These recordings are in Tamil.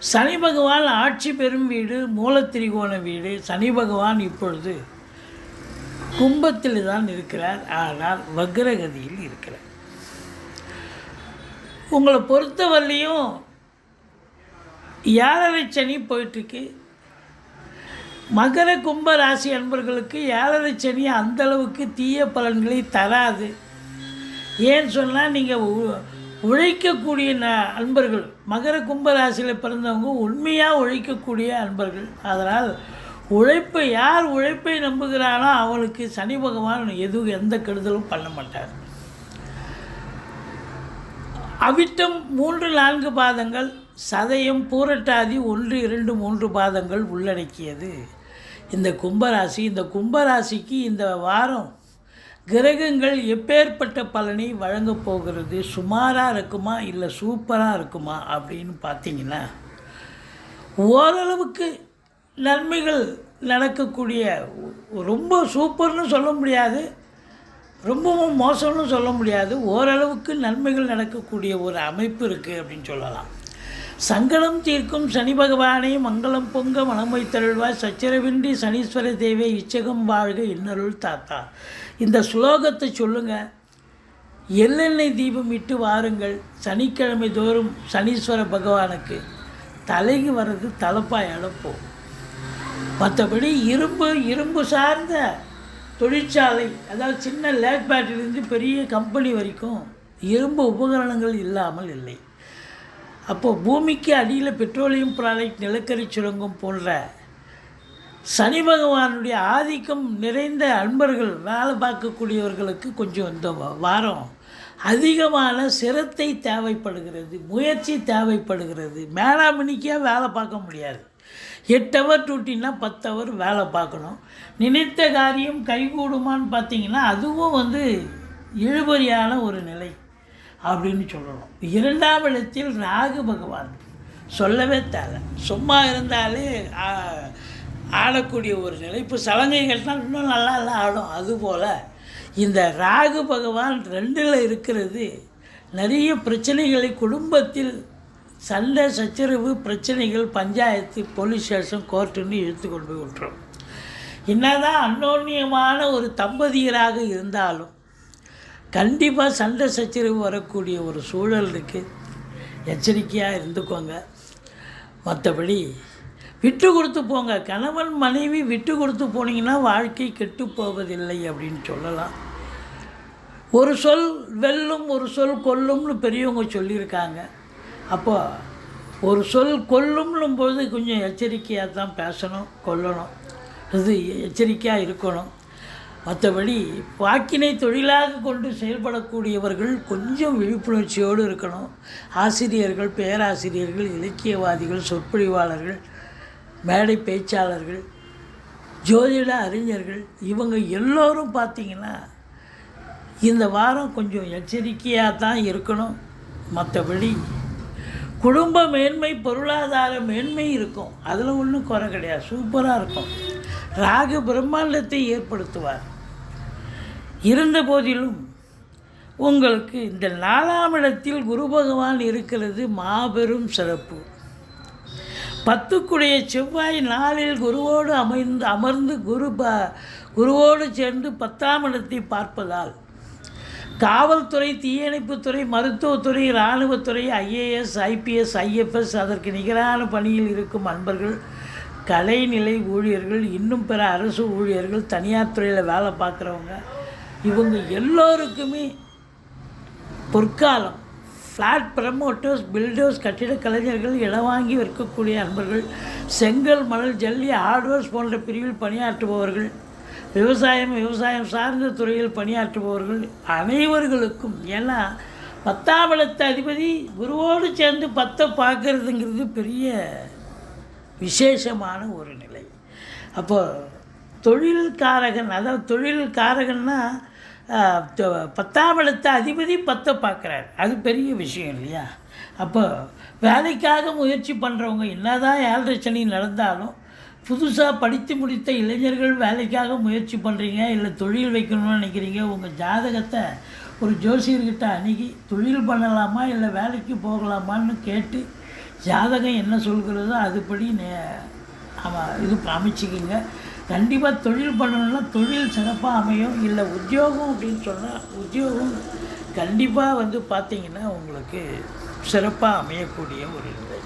சனி பகவான் ஆட்சி பெறும் வீடு மூலத்திரிகோண வீடு சனி பகவான் இப்பொழுது கும்பத்தில் தான் இருக்கிறார். ஆனால் வக்ரகதியில் இருக்கிறார். உங்களை பொறுத்தவரையிலையும் ஏழரை சனி போயிட்டுருக்கு. மகர கும்ப ராசி அன்பர்களுக்கு ஏழரை சனி அந்தளவுக்கு தீய பலன்களை தராது. ஏன்னு சொன்னால் நீங்கள் உழைக்கக்கூடிய ந அன்பர்கள் மகர கும்பராசியில் பிறந்தவங்க உண்மையாக உழைக்கக்கூடிய அன்பர்கள். அதனால் உழைப்பை யார் உழைப்பை நம்புகிறானோ அவளுக்கு சனி பகவான் எதுவும் எந்த கெடுதலும் பண்ண மாட்டார். அவிட்டம் மூன்று நான்கு பாதங்கள் சதயம் பூரட்டாதி ஒன்று இரண்டு மூன்று பாதங்கள் உள்ளடக்கியது. இந்த கும்பராசி இந்த கும்பராசிக்கு இந்த வாரம் கிரகங்கள் எப்பேற்பட்ட பலனை வழங்கப் போகிறது? சுமாராக இருக்குமா? இல்லை சூப்பராக இருக்குமா? அப்படின்னு பார்த்தீங்கன்னா ஓரளவுக்கு நன்மைகள் நடக்கக்கூடிய ரொம்ப சூப்பர்னு சொல்ல முடியாது. ரொம்பவும் மோசம்னு சொல்ல முடியாது. ஓரளவுக்கு நன்மைகள் நடக்கக்கூடிய ஒரு அமைப்பு இருக்குது அப்படின்னு சொல்லலாம். சங்கடம் தீர்க்கும் சனி பகவானே மங்களம் பொங்க மனம் தருள்வாய் சச்சரவின்றி சனீஸ்வர தேவை இச்சகம் வாழ்க இன்னருள் தாத்தா. இந்த ஸ்லோகத்தை சொல்லுங்கள் எள்ளெண்ணெய் தீபம் இட்டு வாருங்கள். சனிக்கிழமை தோறும் சனீஸ்வர பகவானுக்கு தலைக்கு வர்றது தலைப்பாய் அழப்போம் மற்றபடி இரும்பு இரும்பு சார்ந்த தொழிற்சாலை அதாவது சின்ன லேக் பேட்டரிலேருந்து பெரிய கம்பெனி வரைக்கும் இரும்பு உபகரணங்கள் இல்லாமல் இல்லை. அப்போது பூமிக்கு அடியில் பெட்ரோலியம் ப்ராடக்ட் நிலக்கரி சுரங்கம் போன்ற சனி பகவானுடைய ஆதிக்கம் நிறைந்த அன்பர்கள் வேலை பார்க்கக்கூடியவர்களுக்கு கொஞ்சம் இந்த வாரம் அதிகமான சிரத்தை தேவைப்படுகிறது முயற்சி தேவைப்படுகிறது. மேலாமணிக்கே வேலை பார்க்க முடியாது. எட்டு ஹவர் டியூட்டின்னா பத்து ஹவர் வேலை பார்க்கணும். நினைத்த காரியம் கைகூடுமான்னு பார்த்தீங்கன்னா அதுவும் வந்து இழுபறியான ஒரு நிலை. அப்படின்னு சொல்லணும். இரண்டாம் இடத்தில் ராகு பகவான். சொல்லவே தேவை. சும்மா இருந்தாலே ஆடக்கூடிய ஒரு நிலை. இப்போ சலங்கைகள்னால் இன்னும் நல்லா நல்லா ஆடும். அதுபோல் இந்த ராகு பகவான் ரெண்டில் இருக்கிறது நிறைய பிரச்சனைகளை குடும்பத்தில் சண்டை சச்சரவு பிரச்சனைகள் பஞ்சாயத்து போலீஸ் ஸ்டேஷன் கோர்ட்டுன்னு இழுத்து கொண்டு போய் விட்டுரும். என்னதான் அன்னோன்யமான ஒரு தம்பதியராக இருந்தாலும் கண்டிப்பாக சண்டை சச்சரவு வரக்கூடிய ஒரு சூழல் இருக்குது எச்சரிக்கையாக இருந்துக்கோங்க. மற்றபடி விட்டு கொடுத்து போங்க. கணவன் மனைவி விட்டு கொடுத்து போனீங்கன்னா வாழ்க்கை கெட்டு போவதில்லை அப்படின்னு சொல்லலாம். ஒரு சொல் வெல்லும் ஒரு சொல் கொல்லும்னு பெரியவங்க சொல்லியிருக்காங்க. அப்போ ஒரு சொல் கொல்லும்னும் போது கொஞ்சம் எச்சரிக்கையாக தான் பேசணும் கொல்லணும். இது எச்சரிக்கையாக இருக்கணும். மற்றபடி வாக்கினை தொழிலாக கொண்டு செயல்படக்கூடியவர்கள் கொஞ்சம் விழிப்புணர்ச்சியோடு இருக்கணும். ஆசிரியர்கள் பேராசிரியர்கள் இலக்கியவாதிகள் சொற்பொழிவாளர்கள் மேடை பேச்சாளர்கள் ஜோதிட அறிஞர்கள் இவங்க எல்லோரும் பார்த்திங்கன்னா இந்த வாரம் கொஞ்சம் எச்சரிக்கையாக தான் இருக்கணும். மற்றபடி குடும்ப மேன்மை பொருளாதார மேன்மை இருக்கும். அதில் ஒன்றும் குறை கிடையாது. சூப்பராக இருக்கும். ராகு பிரம்மாண்டத்தை ஏற்படுத்துவார். இருந்த போதிலும் உங்களுக்கு இந்த நாலாம் இடத்தில் குரு பகவான் இருக்கிறது மாபெரும் சிறப்பு. பத்துக்குடைய செவ்வாய் நாளில் குருவோடு அமைந்து அமர்ந்து குரு ப குருவோடு சேர்ந்து பத்தாம் இடத்தை பார்ப்பதால் காவல்துறை தீயணைப்புத்துறை மருத்துவத்துறை இராணுவத்துறை ஐஏஎஸ் ஐபிஎஸ் ஐஎஃப்எஸ் அதற்கு நிகரான பணியில் இருக்கும் அன்பர்கள் கலைநிலை ஊழியர்கள் இன்னும் பிற அரசு ஊழியர்கள் தனியார் துறையில் வேலை பார்க்குறவங்க இவங்க எல்லோருக்குமே பொற்காலம். ஃப்ளாட் ப்ரமோட்டர்ஸ் பில்டர்ஸ் கட்டிட கலைஞர்கள் இடம் வாங்கி விற்கக்கூடிய அன்பர்கள் செங்கல் மணல் ஜல்லி ஹார்ட்வேர்ஸ் போன்ற பிரிவில் பணியாற்றுபவர்கள் விவசாயம் விவசாயம் சார்ந்த துறையில் பணியாற்றுபவர்கள் அனைவர்களுக்கும். ஏன்னா பத்தாம் இடத்து அதிபதி குருவோடு சேர்ந்து பத்தை பார்க்கறதுங்கிறது பெரிய விசேஷமான ஒரு நிலை. அப்போ தொழில்காரகன் அதாவது தொழில்காரகன்னா பத்தாம் இடத்த அதிபதி பத்தை பார்க்குறாரு. அது பெரிய விஷயம் இல்லையா? அப்போ வேலைக்காக முயற்சி பண்ணுறவங்க என்னதான் ஏழரை சனி நடந்தாலும் புதுசாக படித்து முடித்த இளைஞர்கள் வேலைக்காக முயற்சி பண்ணுறீங்க இல்லை தொழில் வைக்கணும்னு நினைக்கிறீங்க உங்கள் ஜாதகத்தை ஒரு ஜோசியர்கிட்ட அணுகி தொழில் பண்ணலாமா இல்லை வேலைக்கு போகலாமான்னு கேட்டு ஜாதகம் என்ன சொல்கிறதோ அதுபடி நே ஆமாம் இது அமைச்சிக்கிங்க கண்டிப்பாக தொழில் பண்ணணும்னா தொழில் சிறப்பாக அமையும். இல்லை உத்தியோகம் அப்படின்னு சொன்னால் உத்தியோகம் கண்டிப்பாக வந்து பார்த்தீங்கன்னா உங்களுக்கு சிறப்பாக அமையக்கூடிய ஒரு நிலை.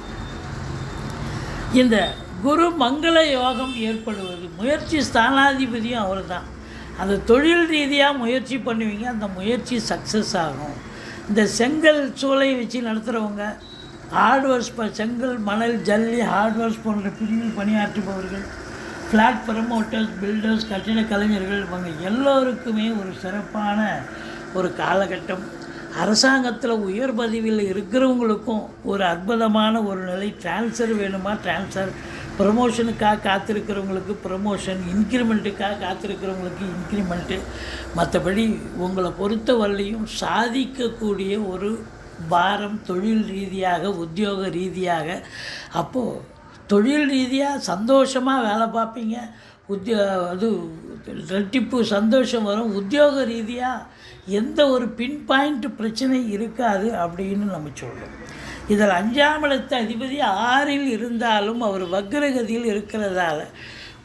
இந்த குரு மங்கள யோகம் ஏற்படுவது முயற்சி ஸ்தானாதிபதியும் அவர் தான் அந்த தொழில் ரீதியாக முயற்சி பண்ணுவீங்க அந்த முயற்சி சக்ஸஸ் ஆகும். இந்த செங்கல் சூளை வச்சு நடத்துகிறவங்க ஹார்ட்வேர்ஸ் ப செங்கல் மணல் ஜல்லி ஹார்ட்வேர்ஸ் போன்ற பிரிவில் பணியாற்றுபவர்கள் ஃப்ளாட் ப்ரமோட்டர்ஸ் பில்டர்ஸ் கட்டிட கலைஞர்கள் இவங்க எல்லோருக்குமே ஒரு சிறப்பான ஒரு காலகட்டம். அரசாங்கத்தில் உயர் பதவியில் இருக்கிறவங்களுக்கும் ஒரு அற்புதமான ஒரு நிலை. ட்ரான்ஸ்ஃபர் வேணுமா? ட்ரான்ஸ்ஃபர் ப்ரமோஷனுக்காக காத்திருக்கிறவங்களுக்கு ப்ரமோஷன் இன்க்ரிமெண்ட்டுக்காக காத்திருக்கிறவங்களுக்கு இன்க்ரிமெண்ட்டு மற்றபடி உங்களை பொறுத்தவரையிலையும் சாதிக்கக்கூடிய ஒரு பாரம் தொழில் ரீதியாக உத்தியோக ரீதியாக அப்போது தொழில் ரீதியாக சந்தோஷமாக வேலை பார்ப்பீங்க. உத்தியோ அது ரெட்டிப்பு சந்தோஷம் வரும். உத்தியோக ரீதியாக எந்த ஒரு பின் பாயிண்ட் பிரச்சனை இருக்காது அப்படின்னு நம்ம சொல்கிறோம் இதில் அஞ்சாம் இடத்து அதிபதி ஆறில் இருந்தாலும் அவர் வக்ரகதியில் இருக்கிறதால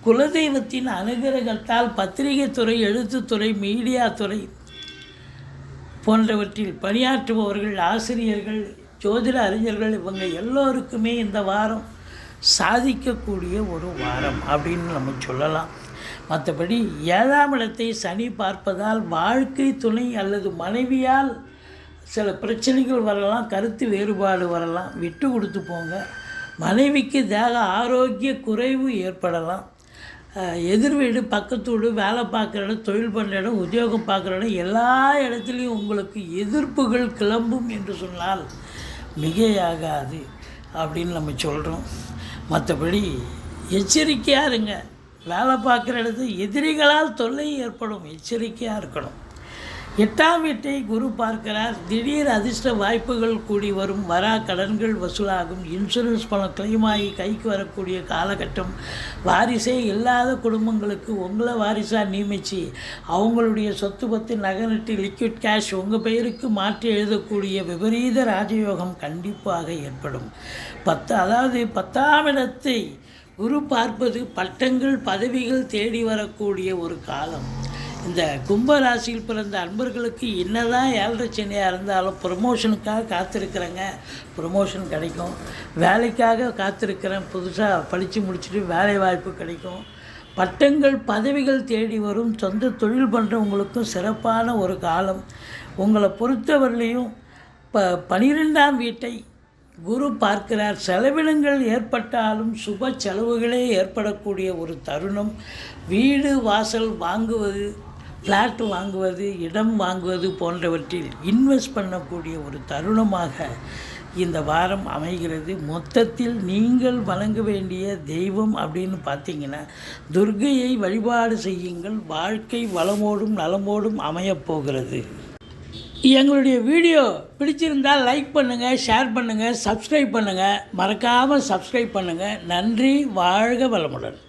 குலதெய்வத்தின் அனுகிரகத்தால் பத்திரிகை துறை எழுத்துத்துறை மீடியா துறை போன்றவற்றில் பணியாற்றுபவர்கள் ஆசிரியர்கள் ஜோதிட அறிஞர்கள் இவங்க எல்லோருக்குமே இந்த வாரம் சாதிக்கக்கூடிய ஒரு வாரம் அப்படின்னு நம்ம சொல்லலாம். மற்றபடி ஏழாம் இடத்தை சனி பார்ப்பதால் வாழ்க்கை துணை அல்லது மனைவியால் சில பிரச்சனைகள் வரலாம் கருத்து வேறுபாடு வரலாம் விட்டு கொடுத்து போங்க. மனைவிக்கு தேக ஆரோக்கிய குறைவு ஏற்படலாம். எதிர் வீடு பக்கத்து வீடு வேலை பார்க்குற இடம் தொழில் பண்ணுற இடம் உத்தியோகம் பார்க்குற இடம் எல்லா இடத்துலையும் உங்களுக்கு எதிர்ப்புகள் கிளம்பும் என்று சொன்னால் மிகையாகாது அப்படின்னு நம்ம சொல்கிறோம் மற்றபடி எச்சரிக்கையாக இருங்க. வேலை பார்க்குற இடத்து எதிரிகளால் தொல்லை ஏற்படும். எச்சரிக்கையாக இருக்கணும். எட்டாம் வீட்டை குரு பார்க்கிறார். திடீர் அதிர்ஷ்ட வாய்ப்புகள் கூடி வரும். வரா கடன்கள் வசூலாகும். இன்சூரன்ஸ் பணம் கிளைமாகி ஆகி கைக்கு வரக்கூடிய காலகட்டம். வாரிசே இல்லாத குடும்பங்களுக்கு உங்களை வாரிசாக நியமித்து அவங்களுடைய சொத்து பத்து நகை லிக்விட் கேஷ் உங்கள் பெயருக்கு மாற்றி எழுதக்கூடிய விபரீத ராஜயோகம் கண்டிப்பாக ஏற்படும். பத்து அதாவது பத்தாம் இடத்தை குரு பார்ப்பது பட்டங்கள் பதவிகள் தேடி வரக்கூடிய ஒரு காலம். இந்த கும்ப ராசியில் பிறந்த அன்பர்களுக்கு என்னதான் ஏழரை சனியாக இருந்தாலும் ப்ரொமோஷனுக்காக காத்திருக்கிறேங்க. ப்ரொமோஷன் கிடைக்கும். வேலைக்காக காத்திருக்கிறேன். புதுசாக படித்து முடிச்சுட்டு வேலை வாய்ப்பு கிடைக்கும். பட்டங்கள் பதவிகள் தேடி வரும். சொந்த தொழில் பண்ணுறவங்களுக்கும் சிறப்பான ஒரு காலம். உங்களை பொறுத்தவரையிலையும் ப பனிரெண்டாம் வீட்டை குரு பார்க்கிறார். செலவினங்கள் ஏற்பட்டாலும் சுப செலவுகளே ஏற்படக்கூடிய ஒரு தருணம். வீடு வாசல் வாங்குவது ஃப்ளாட் வாங்குவது இடம் வாங்குவது போன்றவற்றில் இன்வெஸ்ட் பண்ணக்கூடிய ஒரு தருணமாக இந்த வாரம் அமைகிறது. மொத்தத்தில் நீங்கள் வழங்க வேண்டிய தெய்வம் அப்படின்னு பார்த்தீங்கன்னா துர்க்கையை வழிபாடு செய்யுங்கள். வாழ்க்கை வளமோடும் நலமோடும் அமையப் போகிறது. எங்களுடைய வீடியோ பிடிச்சிருந்தால் லைக் பண்ணுங்கள் ஷேர் பண்ணுங்கள் சப்ஸ்கிரைப் பண்ணுங்கள் மறக்காமல் சப்ஸ்கிரைப் பண்ணுங்கள் நன்றி வாழ்க வளமுடன்.